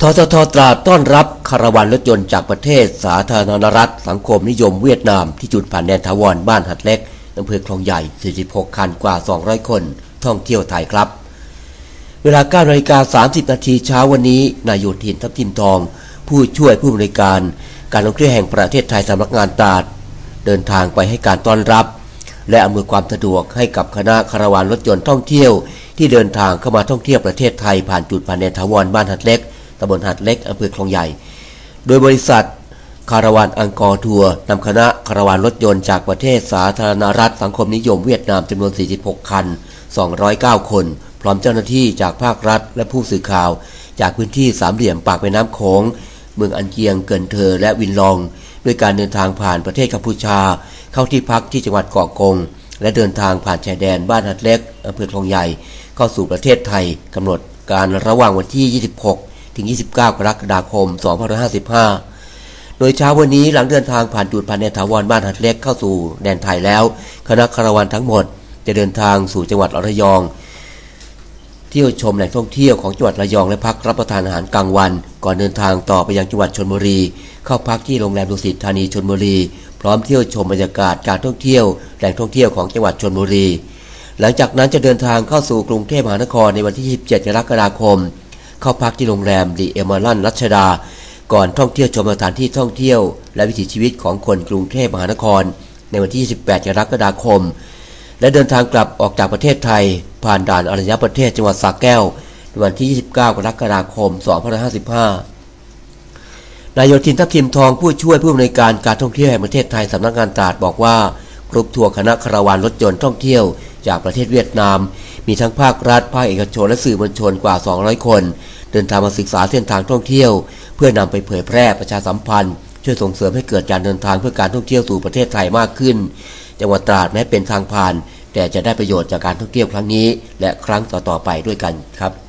ทททตราต้อนรับคาราวานรถยนต์จากประเทศสาธารณรัฐ สังคมนิยมเวียดนามที่จุดผ่านแดนทาวรบ้านหัดเล็กอำเภอคลองใหญ่ 46 คันกว่า 200 คน ท่องเที่ยวไทยครับ เวลา9นาฬิกา30 นาทีเช้าวันนี้ นายโยธินทัพทิมทอง ผู้ช่วยผู้บริการ การท่องเที่ยวแห่งประเทศไทยสำนักงานตราด เดินทางไปให้การต้อนรับ และอำนวยความสะดวกให้กับคณะคาราวานรถยนต์ท่องเที่ยว ที่เดินทางเข้ามาท่องเที่ยวประเทศไทยผ่านจุดผ่านแดนทาวรบ้านหัดเล็ก ตำบลหัดเล็กอำเภอคลองใหญ่ โดยบริษัทคาราวานอังกอร์ทัวร์นำคณะคาราวานรถยนต์จากประเทศสาธารณรัฐสังคมนิยมเวียดนามจำนวน 46 คัน 209 คน พร้อมเจ้าหน้าที่จากภาครัฐ และผู้สื่อข่าว จากพื้นที่สามเหลี่ยมปากแม่น้ำโขงเมืองอันเกียงเกินเธอและวินลอง ด้วยการเดินทางผ่านประเทศกัมพูชา เข้าที่พักที่จังหวัดเกาะกง และเดินทางผ่านชายแดนบ้านหัดเล็กอำเภอคลองใหญ่ เข้าสู่ประเทศไทยกำหนดการระหว่างวันที่ 26 ถึง 29 กรกฎาคม 2555 โดยเช้าวันนี้หลังเดินทางผ่านจุดผ่านแดนถาวรบ้านหัดเล็กเข้าสู่แดนไทยแล้ว คณะคารวานทั้งหมดจะเดินทางสู่จังหวัดระยอง เที่ยวชมแหล่งท่องเที่ยวของจังหวัดระยองและพักรับประทานอาหารกลางวัน ก่อนเดินทางต่อไปยังจังหวัดชนบุรี เข้าพักที่โรงแรมดุสิตธานีชนบุรี พร้อมเที่ยวชมบรรยากาศการท่องเที่ยวแหล่งท่องเที่ยวของจังหวัดชนบุรี หลังจากนั้นจะเดินทางเข้าสู่กรุงเทพมหานครในวันที่ 27 กรกฎาคม เข้าพักที่โรงแรมดีเอมารันรัชดา ก่อนท่องเที่ยวชมสถานที่ท่องเที่ยว และวิถีชีวิตของคนกรุงเทพมหานคร ในวันที่ 28กรกฎาคม และเดินทางกลับออกจากประเทศไทย ผ่านด่านอรัญญประเทศจังหวัดสระแก้วในวันที่ 29 กรกฎาคม 2555นายโยธินทัพทิมทองผู้ช่วยผู้อำนวยการการท่องเที่ยวแห่งประเทศไทยสำนักงานตราดบอกว่ากรุ๊ปทัวร์คณะคาราวานรถยนต์ท่องเที่ยว จากประเทศเวียดนาม มีทั้งภาครัฐ ภาคเอกชนและสื่อมวลชนกว่า 200 คน เดินทางมาศึกษาเส้นทางท่องเที่ยว เพื่อนำไปเผยแพร่ประชาสัมพันธ์ ช่วยส่งเสริมให้เกิดการเดินทางเพื่อการท่องเที่ยวสู่ประเทศไทยมากขึ้น จังหวัดตราดแม้เป็นทางผ่าน แต่จะได้ประโยชน์จากการท่องเที่ยวครั้งนี้ และครั้งต่อๆไปด้วยกันครับ